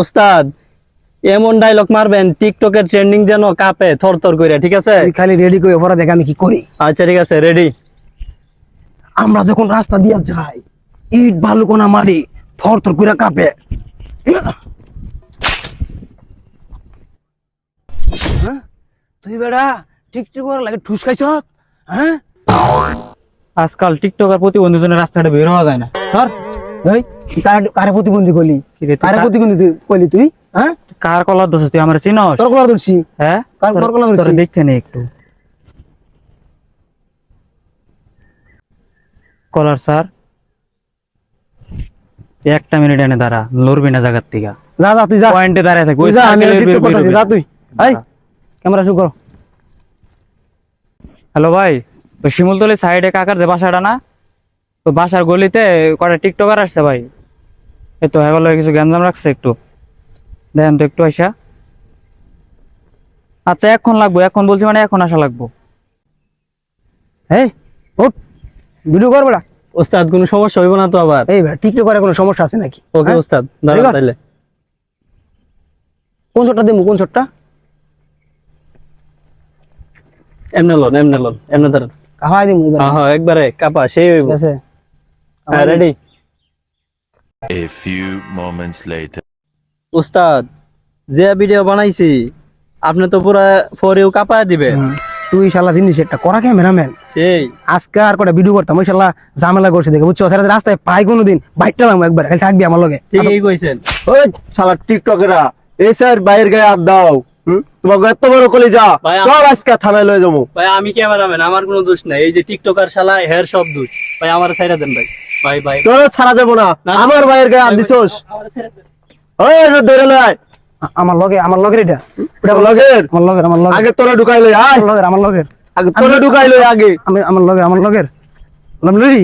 ওস্তাদ এমন ডায়লগ মারবেন টিকটকের ট্রেন্ডিং যেন কাঁপে থর থর করে ঠিক আছে? খালি রেডি করে পরে দেখ আমি কি করি? আচ্ছা ঠিক আছে রেডি আমরা যখন রাস্তা দিয়ে যাই ইট বালু কোনা মারি থর থর করে কাঁপে। হ্যাঁ? তুই বেড়া টিকটিক করে লাগে ঠুস খাইছ? হ্যাঁ? আজকাল টিকটকার প্রতিবন্ধী জন্য রাস্তাটা বের হওয়া যায় না। ধর। এই তুই কারে কারে প্রতিবন্ধী করলি কি রে, তুই কারে প্রতিবন্ধী তুই কইলি তুই? হ্যাঁ? কার কলার দোষ তুই? আমার চিনস? তোর কলা ধরছি। হ্যাঁ? কার- তোর- কলার তোর দেখতে নেই একটু। কলার স্যার একটা মিনিট এনে দাঁড়া লড়বি না জায়গার থেকে। যা যা তুই যা। পয়েন্টে দাঁড়ায় থাক তুই ওই যা আমি সার্কেলের টিকটক বের- করতেছি, বেরোবি। যা তুই। এই ক্যামেরা শুরু করো। হ্যালো ভাই শিমুলতলি সাইডে কাকার যে বাসাটা না? তো বাসার গলিতে কটা টিকটকার আসছে ভাই? এই তো হ্যাঁ কিছু গ্যাঞ্জাম রাখছে একটু। দেখেন তো একটু আইসা। আচ্ছা এখন লাগবো এখন বলছি মানে এখন আসা লাগবো। এই ওঠ ভিডিও কর বেড়া ওস্তাদ কোনো সমস্যা হইব না তো আবার? এই বেড়া টিকটক করে কোনো সমস্যা আছে নাকি? ওকে হ্যাঁ? ওস্তাদ তাইলে। কোন শটটা দেবো কোন শটটা? এমনে লন এমনে লন এমনে দাঁড়ান কাহাই দিমু হ্যাঁ হ্যাঁ একবারে কাপা সেই হইব। আছে। Ready A few moments later. ওস্তাদ যে ভিডিও বানাইছি আপনি তো পুরা ফরেও কাপায় দিবেন। তুই শালা জিনিস একটা করা ক্যামেরাম্যান সেই। আজকে আর কটা ভিডিও করতাম ওই শালা ঝামেলা করছে দেখে বুঝছ? সেটা রাস্তায় পাই কোনোদিন বাইকটা লাগবো একবার খালি থাকবি আমার লগে। ঠিকই কইছেন। ওই শালা টিকটকেরা এই স্যার বাইরের গায়ে হাত দাও হুম? তোমাকে এত বড় কলি যা ভাই, চল আজকে থানায় লয়ে যাব। ভাই আমি ক্যামেরাম্যান আমার কোনো দোষ নাই। এই যে টিকটকার শালা হের সব দোষ। ভাই আমার সাইডা দেন ভাই। তোর ছাড়া যাব না। আমার বাইরের গায়ে হাত দিছোস। ওই এটা ধরে লয় আমার লগে আমার লগের এটা। ওটা লগের? আমার লগের আমার লগের। আগে তোরা ঢুকাই লই আয়। লগের আমার লগের। আগে তোরা ঢুকাই লই আগে। আমি আমার লগের আমার লগের। বললাম লরি।